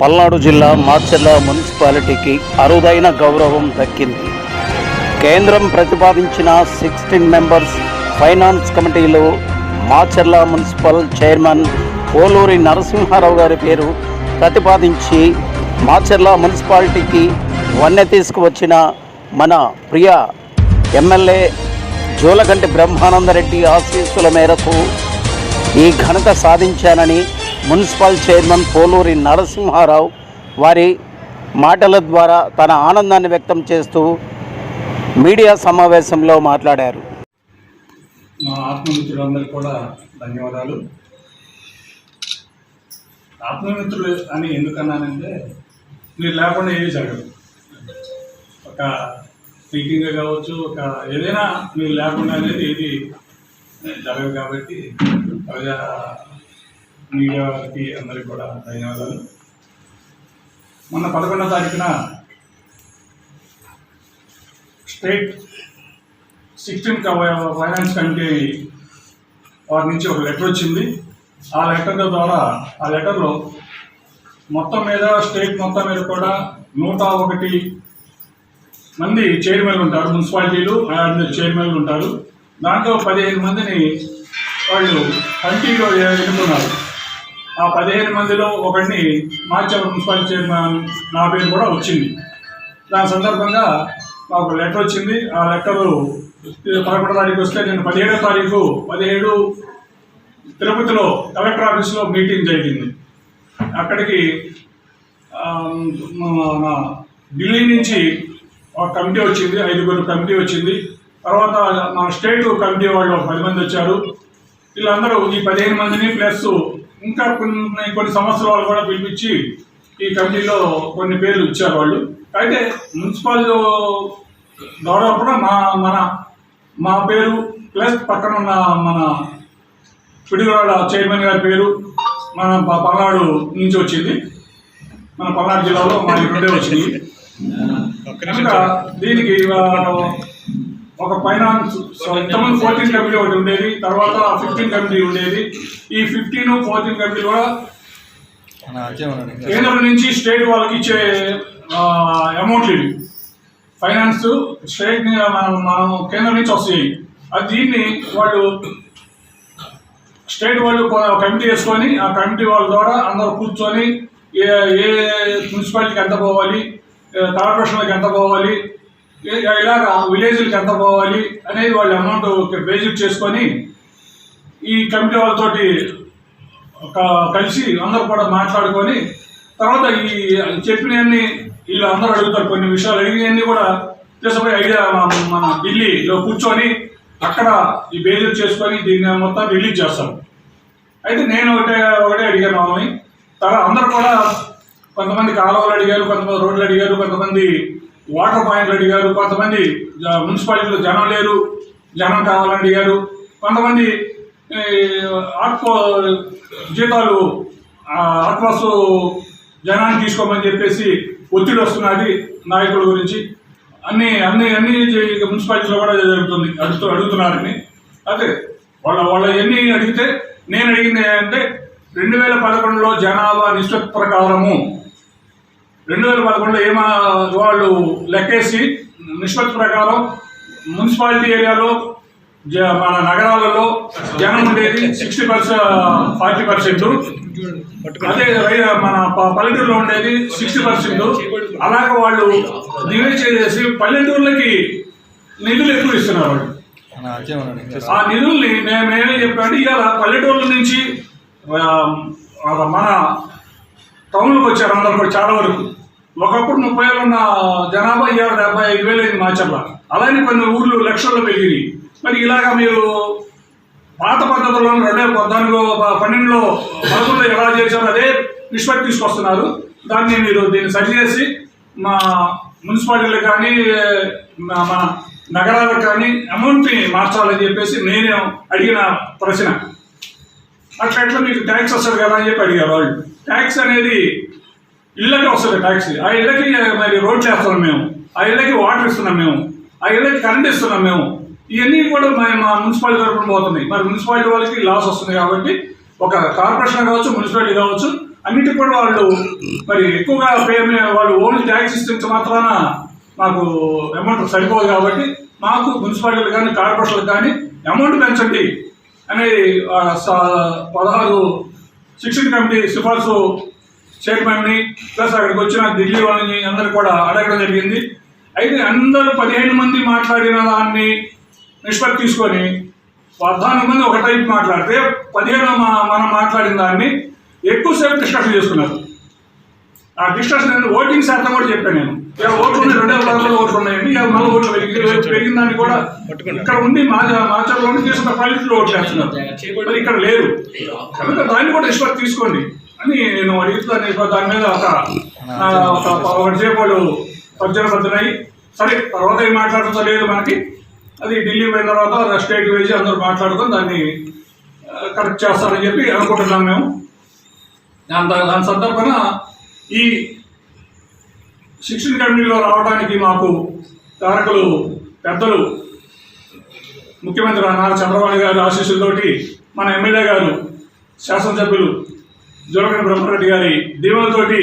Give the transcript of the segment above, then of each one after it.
పల్నాడు జిల్లా మార్చెల్ల మున్సిపాలిటీకి అరుదైన గౌరవం దక్కింది. కేంద్రం ప్రతిపాదించిన సిక్స్టీన్ మెంబర్స్ ఫైనాన్స్ కమిటీలో మాచెర్ల మున్సిపల్ చైర్మన్ పోలూరి నరసింహారావు గారి పేరు ప్రతిపాదించి మాచెర్ల మున్సిపాలిటీకి వన్నె తీసుకువచ్చిన మన ప్రియ ఎమ్మెల్యే జోలగంటి బ్రహ్మానందరెడ్డి ఆశీస్సుల మేరకు ఈ ఘనత సాధించానని మున్సిపల్ చైర్మన్ పోలూరి నరసింహారావు వారి మాటల ద్వారా తన ఆనందాన్ని వ్యక్తం చేస్తూ మీడియా సమావేశంలో మాట్లాడారు. మా ఆత్మమిత్రులందరికీ కూడా ధన్యవాదాలు. ఆత్మమిత్రులు అని ఎందుకన్నానంటే మీరు లేకుండా ఏమీ జరగదు. ఒక మీటింగ్ కావచ్చు ఒక ఏదైనా మీరు లేకుండా అనేది ఏది జరగదు కాబట్టి ప్రజా మీడియాకి అందరికీ కూడా ధన్యవాదాలు. మొన్న పదకొండో తారీఖున స్టేట్ సిక్స్టీన్ ఫైనాన్స్ కమిటీ వారి నుంచి ఒక లెటర్ వచ్చింది. ఆ లెటర్ ద్వారా ఆ లెటర్లో మొత్తం మీద స్టేట్ మొత్తం మీద కూడా నూట ఒకటి మంది చైర్మన్లు ఉంటారు మున్సిపాలిటీలు అండ్ చైర్మన్లు ఉంటారు. దాంట్లో పదిహేను మందిని వాళ్ళు కమిటీలో ఎన్నుకున్నారు. ఆ పదిహేను మందిలో ఒకడిని మార్చవరం మున్సిపాలిటీ చైర్మన్ నా పేరు కూడా వచ్చింది. దాని సందర్భంగా మాకు లెటర్ వచ్చింది. ఆ లెటరు పదకొండో తారీఖు వస్తే నేను పదిహేడో తారీఖు పదిహేడు తిరుపతిలో కలెక్టర్ ఆఫీస్లో మీటింగ్ జరిగింది. అక్కడికి మన ఢిల్లీ నుంచి ఒక కమిటీ వచ్చింది ఐదుగురు కమిటీ వచ్చింది. తర్వాత మన స్టేట్ కమిటీ వాళ్ళు పది మంది వచ్చారు. వీళ్ళందరూ ఈ పదిహేను మందిని ప్లస్ ఇంకా కొన్ని కొన్ని సంవత్సరాలు కూడా పిలిపించి ఈ కమిటీలో కొన్ని పేర్లు ఇచ్చారు వాళ్ళు. అయితే మున్సిపల్ కూడా మా మన మా పేరు ప్లస్ పక్కన ఉన్న మన పిడిగరాడ చైర్మన్ గారి పేరు మన పల్నాడు నుంచి వచ్చింది. మన పల్నాడు జిల్లాలో మా రెండే వచ్చినాయి కనుక దీనికి ఒక ఫైనాన్స్ ఇంతకుముందు ఫోర్టీన్ కమిటీ ఒకటి ఉండేది తర్వాత ఫిఫ్టీన్ కమిటీ ఉండేది. ఈ ఫిఫ్టీన్ ఫోర్టీన్ కమిటీ కూడా కేంద్రం నుంచి స్టేట్ వాళ్ళకి ఇచ్చే అమౌంట్లు ఇవి ఫైనాన్స్ స్టేట్ మనం మనం కేంద్రం నుంచి వస్తాయి. అది దీన్ని వాళ్ళు స్టేట్ వాళ్ళు కమిటీ వేసుకొని ఆ కమిటీ వాళ్ళ ద్వారా అందరూ కూర్చొని ఏ ఏ మున్సిపాలిటీకి ఎంత పోవాలి కార్పొరేషన్లకు ఎంత పోవాలి ఇలాగ విలేజ్లకి ఎంత పోవాలి అనేది వాళ్ళు అమౌంట్ బేసిక్ చేసుకొని ఈ కమిటీ వాళ్ళతోటి ఒక కలిసి అందరూ కూడా మాట్లాడుకొని తర్వాత ఈ చెప్పినవన్నీ వీళ్ళు అందరూ అడుగుతారు కొన్ని విషయాలు. అడిగినవన్నీ కూడా తీసుకుపోయి ఐడియా మన- మన ఢిల్లీలో కూర్చొని అక్కడ ఈ బేజర్ చేసుకొని దీన్ని మొత్తం రిలీజ్ చేస్తాం. అయితే నేను ఒకటే ఒకటే అడిగాను మామని తర్వాత అందరూ కూడా కొంతమంది కాలువలు అడిగారు కొంతమంది రోడ్లు అడిగారు కొంతమంది వాటర్ పాయింట్లు అడిగారు కొంతమంది మున్సిపాలిటీలో జనం లేరు జనం కావాలని అడిగారు. కొంతమంది ఆత్మ జీతాలు ఆత్మస్ జనాన్ని తీసుకోమని చెప్పేసి ఒత్తిడి వస్తున్నది నాయకుల గురించి. అన్ని అన్ని అన్ని మున్సిపాలిటీలో కూడా జరుగుతుంది అడుగుతూ అడుగుతున్నారని. అదే వాళ్ళ వాళ్ళ ఎన్ని అడిగితే నేను అడిగింది అంటే రెండు వేల పదకొండులో జనాభా నిష్పత్తి ప్రకారము రెండు వేల పదకొండులో ఏమా వాళ్ళు లెక్కేసి నిష్పత్తి ప్రకారం మున్సిపాలిటీ ఏరియాలో మన నగరాలలో జనం ఉండేది సిక్స్టీ పర్సెంట్ ఫార్టీ పర్సెంట్. అదే మన పల్లెటూరులో ఉండేది సిక్స్టీ పర్సెంట్. అలాగే వాళ్ళు డివైడ్ చేసేసి పల్లెటూర్లకి నిధులు ఎక్కువ ఇస్తున్నారు వాళ్ళు. ఆ నిధుల్ని మేము మేమే చెప్పామంటే ఇవాళ పల్లెటూర్ల నుంచి మన టౌన్లకు వచ్చారు అందరు కూడా చాలా వరకు. ఒకప్పుడు ముప్పై వేలు ఉన్న జనాభా ఇవాళ డెబ్బై ఐదు వేలు అయింది మాచర్ల. అలానే కొన్ని ఊర్లు లక్షల్లో పెరిగినాయి. మరి ఇలాగా మీరు పాత పద్ధతుల్లో రెండు వేల పద్నాలుగు పన్నెండులో పదకొండులో ఎలా చేశారో అదే నిష్పత్తి తీసుకొస్తున్నారు. దాన్ని మీరు దీన్ని సరిచేసి మా మున్సిపాలిటీలకు కానీ మా- మన నగరాలకు కానీ అమౌంట్ని మార్చాలని చెప్పేసి నేనే అడిగిన ప్రశ్న. అట్లా మీకు ట్యాక్స్ వస్తుంది కదా అని చెప్పి అడిగారు వాళ్ళు. ట్యాక్స్ అనేది ఇళ్ళకి వస్తుంది ట్యాక్సీ ఆ ఇళ్ళకి మరి రోడ్ చేస్తున్నాం మేము. ఆ ఇళ్ళకి వాటర్ ఇస్తున్నాం మేము. ఆ ఇళ్ళకి కరెంట్ ఇస్తున్నాం మేము. ఇవన్నీ కూడా మా మా మున్సిపాలిటీ తరఫున పోతున్నాయి. మరి మున్సిపాలిటీ వాళ్ళకి లాస్ వస్తుంది కాబట్టి ఒక కార్పొరేషన్ కావచ్చు మున్సిపాలిటీ కావచ్చు అన్నిటికి కూడా వాళ్ళు మరి ఎక్కువగా పే వాళ్ళు ఓన్లీ ట్యాక్స్ ఇస్తే మాత్రాన మాకు అమౌంట్ సరిపోదు కాబట్టి మాకు మున్సిపాలిటీలు కానీ కార్పొరేషన్లు కానీ అమౌంట్ పెంచండి అనేది పదహారు శిక్షణ కమిటీ సిఫార్సు చైర్మన్ని ప్లస్ అక్కడికి వచ్చిన ఢిల్లీ వాళ్ళని అందరు కూడా అడగడం జరిగింది. అయితే అందరూ పదిహేను మంది మాట్లాడిన దాన్ని నిష్పత్తి తీసుకొని పద్నాలుగు మంది ఒక టైప్ మాట్లాడితే పదిహేను మనం మాట్లాడిన దాన్ని ఎక్కువసేపు డిస్కషన్ చేసుకున్నారు. ఆ డిస్కషన్ ఓటింగ్ శాతం కూడా చెప్పాను నేను. ఓట్లు ఉన్నాయి రెండు వేల ఓట్లు ఉన్నాయండి మళ్ళీ ఓట్లు పెరిగి పెరిగిన దాన్ని కూడా ఇక్కడ ఉండి మా మాచర్లో ఉండి తీసుకున్న పల్లెటూరు ఓట్లు వేస్తున్నారు. ఇక్కడ లేరు. కనుక దాన్ని కూడా నిష్పత్తి తీసుకోండి అని నేను అడుగుతున్నాను దాని మీద ఒక ఆ, ఒక ఒకటి సేపు వాళ్ళు సరే తర్వాత ఏం మాట్లాడుతుందో లేదు మనకి. అది ఢిల్లీ పోయిన తర్వాత స్టేట్ వేసి అందరూ మాట్లాడుకొని దాన్ని కరెక్ట్ చేస్తారని చెప్పి అనుకుంటున్నాం మేము. దాని దాని సందర్భంగా ఈ శిక్షణ కమిటీలో రావడానికి మాకు కారకులు పెద్దలు ముఖ్యమంత్రి నారా చంద్రబాబు గారి ఆశీస్సులతోటి మన ఎమ్మెల్యే గారు శాసనసభ్యులు జోలకని బ్రహ్మారెడ్డి గారి దీవెనతోటి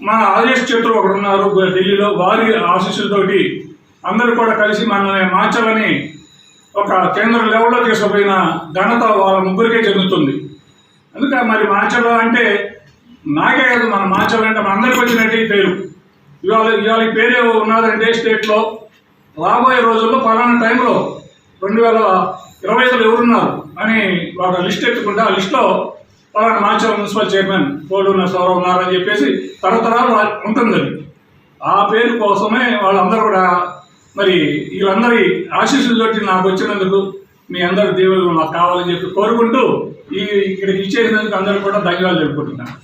మన ఆదేశ్ చేతులు ఒకడు ఉన్నారు ఢిల్లీలో. వారి ఆశీస్సులతోటి అందరూ కూడా కలిసి మనల్ని మార్చాలని ఒక కేంద్ర లెవెల్లో తీసుకుపోయిన ఘనత వాళ్ళ ముగ్గురికే చెందుతుంది. అందుకే మరి మార్చడం అంటే నాకే కాదు మన మార్చడం అంటే మన అందరికి వచ్చినట్టు ఈ పేరు. ఇవాళ ఇవాళ ఈ పేరు ఉన్నదంటే స్టేట్లో. రాబోయే రోజుల్లో పలానా టైంలో రెండు వేల ఇరవై ఐదులో ఎవరున్నారు అని ఒక లిస్ట్ ఎత్తుకుంటే ఆ లిస్ట్లో పలానా మాచవరం మున్సిపల్ చైర్మన్ కోడూరు నరసింహారావు ఉన్నారని చెప్పేసి తరతరాలు వా- ఉంటుంది ఆ పేరు కోసమే వాళ్ళందరూ కూడా మరి వీళ్ళందరి ఆశీస్సులతోటి నాకు వచ్చినందుకు మీ అందరి దేవుళ్ళు నాకు కావాలని చెప్పి కోరుకుంటూ ఈ ఇక్కడికి ఇచ్చేసినందుకు అందరూ కూడా ధన్యవాదాలు చెప్పుకుంటున్నాను.